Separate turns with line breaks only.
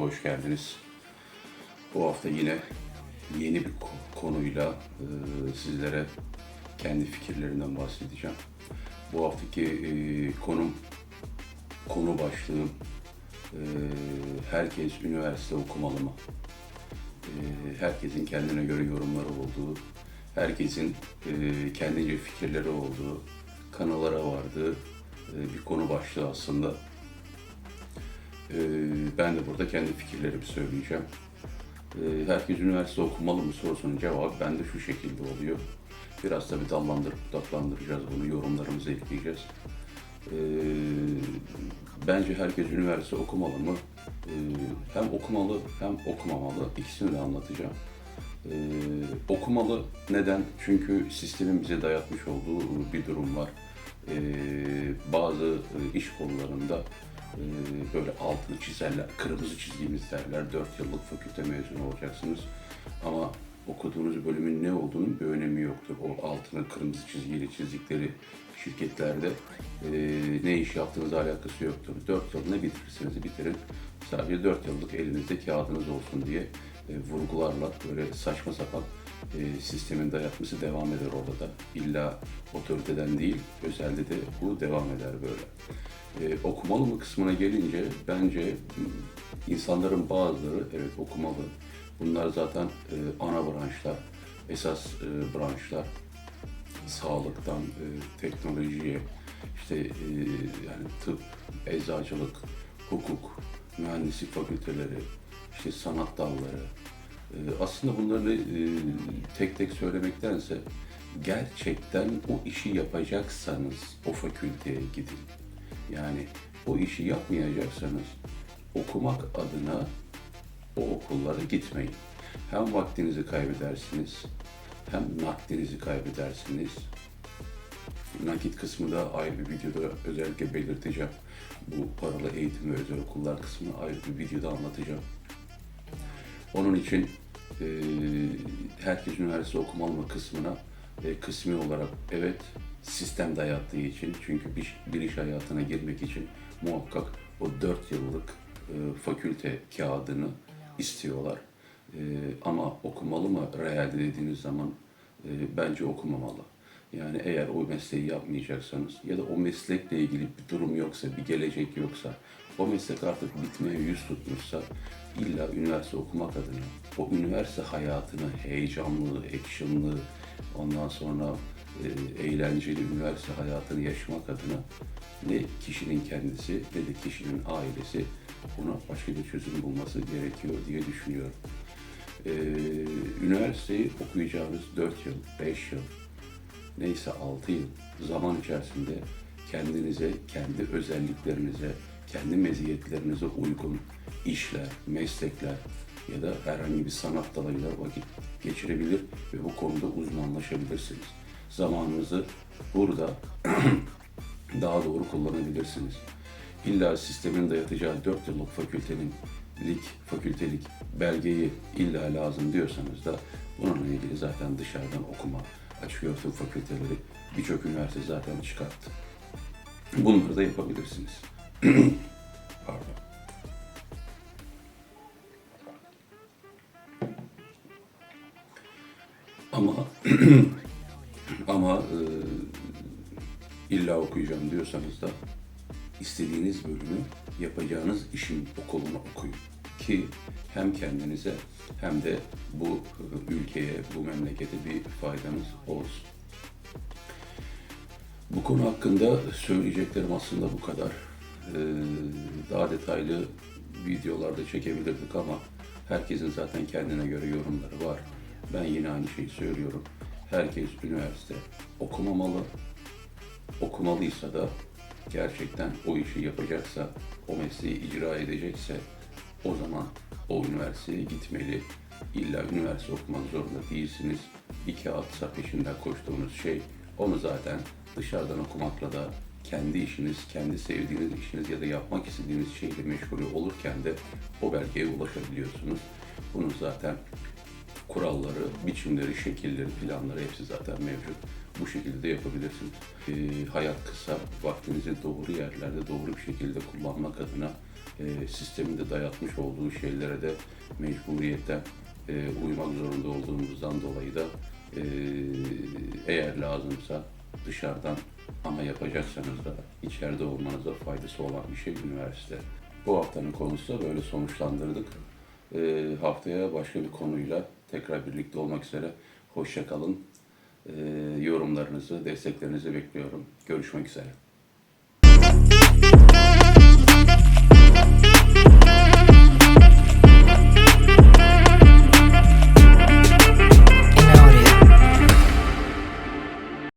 hoş geldiniz. Bu hafta yine yeni bir ko- konuyla e, sizlere kendi fikirlerimden bahsedeceğim. Bu haftaki e, konum, konu başlığım e, herkes üniversite okumalı mı? E, herkesin kendine göre yorumları olduğu, herkesin e, kendince fikirleri olduğu, kanallara vardığı e, bir konu başlığı aslında. Ee, ben de burada kendi fikirlerimi söyleyeceğim. Ee, Herkes üniversite okumalı mı sorusunun cevabı bende şu şekilde oluyor. Biraz tabii dallandırıp budaklandıracağız bunu, yorumlarımızı ekleyeceğiz. Ee, Bence herkes üniversite okumalı mı? Hem okumalı hem okumamalı. İkisini de anlatacağım. Okumalı neden? Çünkü sistemin bize dayatmış olduğu bir durum var. Ee, bazı e, iş kollarında e, böyle altını çizerler, kırmızı çizdiğimiz derler. 4 yıllık fakülte mezunu olacaksınız. Ama okuduğunuz bölümün ne olduğunun bir önemi yoktur. O altını kırmızı çizgiyle çizdikleri şirketlerde e, ne iş yaptığınızla alakası yoktur. 4 yıl ne bitirirseniz bitirin. Sadece 4 yıllık elinizde kağıdınız olsun diye e, vurgularla böyle saçma sapan e, sistemin dayatması devam eder orada da. İlla otoriteden değil, özelde de bu devam eder böyle. E, okumalı mı kısmına gelince bence m, insanların bazıları evet okumalı. Bunlar zaten e, ana branşlar, esas e, branşlar. Sağlıktan e, teknolojiye, işte e, yani tıp, eczacılık, hukuk, mühendislik fakülteleri, işte sanat dalları. E, aslında bunları e, tek tek söylemektense gerçekten o işi yapacaksanız o fakülteye gidin. Yani o işi yapmayacaksanız okumak adına o okullara gitmeyin. Hem vaktinizi kaybedersiniz, hem nakdinizi kaybedersiniz. Nakit kısmı da ayrı bir videoda özellikle belirteceğim. Bu paralı eğitim ve özel okullar kısmını ayrı bir videoda anlatacağım. Onun için e, herkes üniversite okumalı mı kısmına e, kısmi olarak evet sistem dayattığı için çünkü bir, bir iş hayatına girmek için muhakkak o 4 yıllık e, fakülte kağıdını istiyorlar. E, ama okumalı mı realde dediğiniz zaman e, bence okumamalı. Yani eğer o mesleği yapmayacaksanız ya da o meslekle ilgili bir durum yoksa, bir gelecek yoksa, o meslek artık bitmeye yüz tutmuşsa illa üniversite okumak adına o üniversite hayatını heyecanlı, actionlı, ondan sonra e, eğlenceli üniversite hayatını yaşamak adına ne kişinin kendisi ne de kişinin ailesi buna başka bir çözüm bulması gerekiyor diye düşünüyorum. Ee, üniversiteyi okuyacağınız 4 yıl, 5 yıl, neyse 6 yıl zaman içerisinde kendinize, kendi özelliklerinize, kendi meziyetlerinize uygun işler, meslekler ya da herhangi bir sanat dalıyla vakit geçirebilir ve bu konuda uzmanlaşabilirsiniz. Zamanınızı burada daha doğru kullanabilirsiniz. İlla sistemin dayatacağı 4 yıllık fakültenin lik, fakültelik belgeyi illa lazım diyorsanız da bununla ilgili zaten dışarıdan okuma, açık öğretim fakülteleri birçok üniversite zaten çıkarttı. Bunları da yapabilirsiniz. Pardon. Ama ama e, illa okuyacağım diyorsanız da istediğiniz bölümü yapacağınız işin okulunu okuyun. Ki hem kendinize hem de bu ülkeye, bu memlekete bir faydanız olsun. Bu konu hakkında söyleyeceklerim aslında bu kadar. Ee, daha detaylı videolarda çekebilirdik ama herkesin zaten kendine göre yorumları var. Ben yine aynı şeyi söylüyorum. Herkes üniversite okumamalı. Okumalıysa da gerçekten o işi yapacaksa, o mesleği icra edecekse o zaman o üniversiteye gitmeli. İlla üniversite okumak zorunda değilsiniz. Bir kağıtsa peşinden koştuğunuz şey onu zaten dışarıdan okumakla da kendi işiniz, kendi sevdiğiniz işiniz ya da yapmak istediğiniz şeyle meşgul olurken de o belgeye ulaşabiliyorsunuz. Bunun zaten kuralları, biçimleri, şekilleri, planları hepsi zaten mevcut. Bu şekilde de yapabilirsiniz. Ee, hayat kısa, vaktinizi doğru yerlerde doğru bir şekilde kullanmak adına e, sisteminde dayatmış olduğu şeylere de mecburiyetten e, uymak zorunda olduğumuzdan dolayı da e, eğer lazımsa dışarıdan ama yapacaksanız da içeride olmanıza faydası olan bir şey üniversite. Bu haftanın konusu da böyle sonuçlandırdık. E, haftaya başka bir konuyla tekrar birlikte olmak üzere. Hoşça kalın. E, yorumlarınızı, desteklerinizi bekliyorum. Görüşmek üzere.